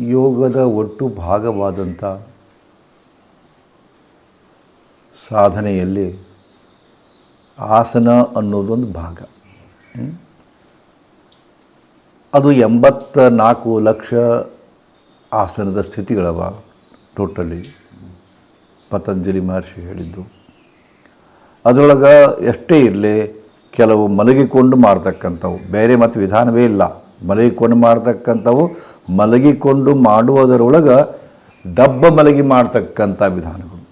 ಯೋಗದ ಒಟ್ಟು ಭಾಗವಾದಂಥ ಸಾಧನೆಯಲ್ಲಿ ಆಸನ ಅನ್ನೋದೊಂದು ಭಾಗ. ಅದು ಎಂಬತ್ತ ನಾಲ್ಕು ಲಕ್ಷ ಆಸನದ ಸ್ಥಿತಿಗಳವ ಟೋಟಲಿ. ಪತಂಜಲಿ ಮಹರ್ಷಿ ಹೇಳಿದ್ದು. ಅದರೊಳಗೆ ಎಷ್ಟೇ ಇರಲಿ ಕೆಲವು ಮಲಗಿಕೊಂಡು ಮಾಡ್ತಕ್ಕಂಥವು ಬೇರೆ ಮತ್ತು ವಿಧಾನವೇ ಇಲ್ಲ. ಮಲಗಿಕೊಂಡು ಮಾಡ್ತಕ್ಕಂಥವು ಮಲಗಿಕೊಂಡು ಮಾಡುವುದರೊಳಗೆ ಡಬ್ಬ ಮಲಗಿ ಮಾಡ್ತಕ್ಕಂಥ ವಿಧಾನಗಳು.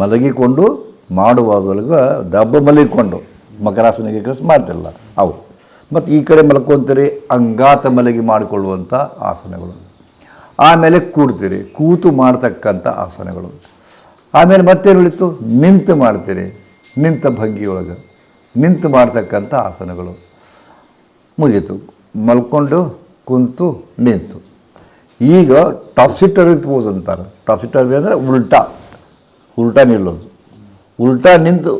ಮಲಗಿಕೊಂಡು ಮಾಡುವುದರೊಳಗೆ ಡಬ್ಬ ಮಲಗಿಕೊಂಡು, ಮಕರಾಸನಿಗೆ ಕೆಲಸ ಮಾಡ್ತಿಲ್ಲ ಅವು. ಮತ್ತು ಈ ಕಡೆ ಮಲ್ಕೊತೀರಿ, ಅಂಗಾತ ಮಲಗಿ ಮಾಡಿಕೊಳ್ಳುವಂಥ ಆಸನಗಳು. ಆಮೇಲೆ ಕೂಡ್ತೀರಿ, ಕೂತು ಮಾಡ್ತಕ್ಕಂಥ ಆಸನಗಳು. ಆಮೇಲೆ ಮತ್ತೇನು ಉಳಿತು ನಿಂತು ಮಾಡ್ತೀರಿ, ನಿಂತ ಭಂಗಿಯೊಳಗೆ ನಿಂತು ಮಾಡ್ತಕ್ಕಂಥ ಆಸನಗಳು. ಮುಗೀತು. ಮಲ್ಕೊಂಡು ಕುಂತು ನಿಂತು. ಈಗ ಟಾಪ್ಸಿಟರ್ ಪೋಸ್ ಅಂತಾರೆ. ಟಾಪ್ಸಿಟರ್ ಅಂದರೆ ಉಲ್ಟಾ. ಉಲ್ಟಾ ನಿಲ್ಲೋದು. ಉಲ್ಟಾ ನಿಂತು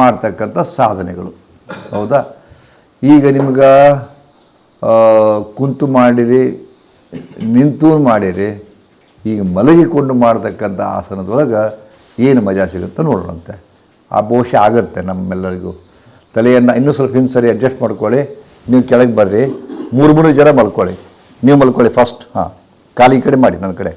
ಮಾಡ್ತಕ್ಕಂಥ ಸಾಧನೆಗಳು. ಹೌದಾ? ಈಗ ನಿಮ್ಗೆ ಕುಂತು ಮಾಡಿರಿ, ನಿಂತು ಮಾಡಿರಿ, ಈಗ ಮಲಗಿಕೊಂಡು ಮಾಡ್ತಕ್ಕಂಥ ಆಸನದೊಳಗೆ ಏನು ಮಜಾ ಸಿಗುತ್ತೆ ನೋಡೋಣಂತೆ. ಆ ಬಹುಶಃ ಆಗುತ್ತೆ ನಮ್ಮೆಲ್ಲರಿಗೂ. ತಲೆಯನ್ನು ಇನ್ನೂ ಸ್ವಲ್ಪ ಹಿಂದೆ ಸರಿ ಅಡ್ಜಸ್ಟ್ ಮಾಡ್ಕೊಳ್ಳಿ. ನೀವು ಕೆಳಗೆ ಬರ್ರಿ. ಮೂರು ಮೂರು ಜನ ಮಲ್ಕೊಳ್ಳಿ. ನೀವು ಮಲ್ಕೊಳ್ಳಿ ಫಸ್ಟ್ ಹಾಂ ಖಾಲಿ ಕಡೆ ಮಾಡಿ ನನ್ನ ಕಡೆ.